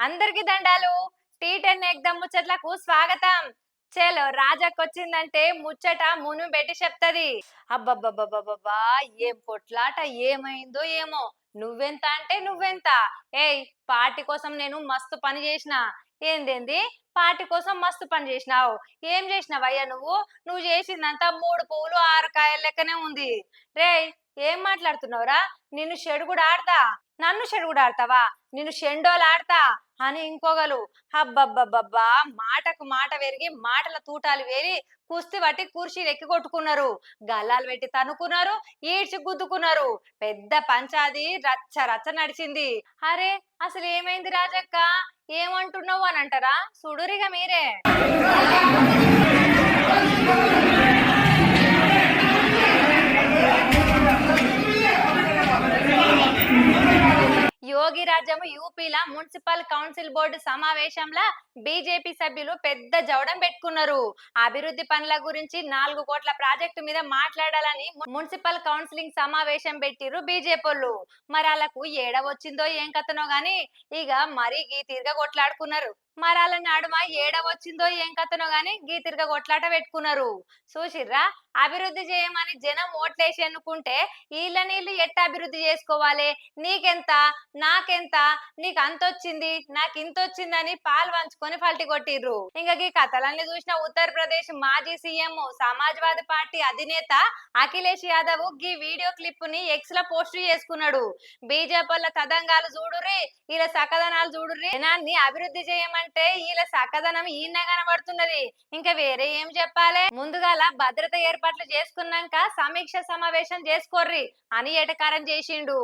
అందరికి దండాలు. Tea ten ఎగ్దమ్ ముచ్చట్లకు స్వాగతం. చలో రాజాకొచ్చిందంటే ముచ్చట మును పెట్టి చెప్తది. అబ్బబ్బబ్బబ్బబ్బా ఏం పొట్లాట ఏమైందో ఏమో. నువ్వెంత అంటే నువ్వెంత. ఏయ్ పార్టీ కోసం నేను మస్తు పని చేసిన. ఏందేంది? పార్టీ కోసం మస్తు పని చేసినావు. ఏం చేసినావయ్యా నువ్వు? నువ్వు చేసిందంతా మూడు పువ్వులు ఆరు కాయల లెక్కనే ఉంది. రే ఏం మాట్లాడుతున్నావురా? నిన్ను షెడుగుడు ఆడతా. నన్ను షెడుగుడు ఆడతావా? నిన్ను షెండోలు ఆడతా. అని ఇంకోగలు హబ్బబ్బబ్బబ్బా మాటకు మాట పెరిగి మాటల తూటాలు వేరి కుస్తీ పట్టి కుర్చీలు ఎక్కి కొట్టుకున్నారు గల్లాలు పెట్టి తనుకున్నారు ఈడ్చి గుద్దుకున్నారు. పెద్ద పంచాది రచ్చ రచ్చ నడిచింది. అరే అసలు ఏమైంది రాజక్క? ఏమంటున్నావు అని అంటారా? సుడురిగా మీరే. యోగి రాజ్యము యూపీల మున్సిపల్ కౌన్సిల్ బోర్డు సమావేశంలో బీజేపీ సభ్యులు పెద్ద జవడం పెట్టుకున్నారు. అభివృద్ధి పనుల గురించి నాలుగు కోట్ల ప్రాజెక్టు మీద మాట్లాడాలని మున్సిపల్ కౌన్సిలింగ్ సమావేశం పెట్టిరు బీజేపీలు మరి వాళ్ళకు ఏడ వచ్చిందో ఏం కథనో గాని ఇక మరీ గీ తిరగ కొట్లాడుకున్నారు మరాల వాళ్ళ నడుమ ఏడ వచ్చిందో ఏం కథనో గాని గీ తిరగ కొట్లాట పెట్టుకున్నారు. చూసిర్రా? అభివృద్ధి చేయమని జనం ఓట్లేసి అనుకుంటే వీళ్ళ నీళ్ళు ఎట్ట అభివృద్ధి చేసుకోవాలి? నీకెంత? నాకెంత? నీకు అంత వచ్చింది నాకు ఇంత వచ్చిందని పాలు పంచుకొని ఫల్టి కొట్టిర్రు. ఇంకా ఈ కథలన్నీ చూసిన ఉత్తరప్రదేశ్ మాజీ సీఎం సమాజ్వాదీ పార్టీ అధినేత అఖిలేష్ యాదవ్ గీ వీడియో క్లిప్ని ఎక్స్లో పోస్ట్ చేసుకున్నాడు. బీజేపీ తదంగాలు చూడుర్రి ఇలా సకదనాలు చూడుర్రి. జనాన్ని అభివృద్ధి చేయమని చేయమంటే వీళ్ళ సకదనం ఈయన కనబడుతున్నది ఇంకా వేరే ఏం చెప్పాలి? ముందుగాల భద్రత ఏర్పాట్లు చేసుకున్నాక సమీక్ష సమావేశం చేసుకోర్రి అని ఎటకారం చేసిండు.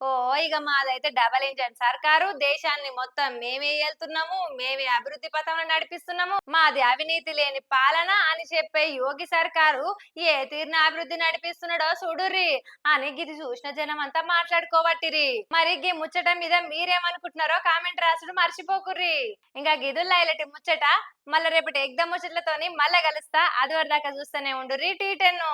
ఓ ఇక మాదైతే డబల్ ఇంజన్ సర్కారు దేశాన్ని మొత్తం మేమే వెళ్తున్నాము మేమే అభివృద్ధి పథంలో నడిపిస్తున్నాము మాది అవినీతి లేని పాలన అని చెప్పే యోగి సర్కారు ఏ తీర్న అభివృద్ధి నడిపిస్తున్నాడో చూడుర్రి అని గిది చూసిన జనం అంతా మాట్లాడుకోబట్టిరి మరి గీ ముచ్చట మీద మీరేమనుకుంటున్నారో కామెంట్ రాసుడు మర్చిపోకుర్రి. ఇంకా గిదుల్లా ఇలాంటి ముచ్చట మళ్ళీ రేపటి ఎగ్దమ్ ముచ్చట్లతోని మళ్ళీ కలుస్తా అది వరదాకా చూస్తూనే ఉండు టీ టెన్ను.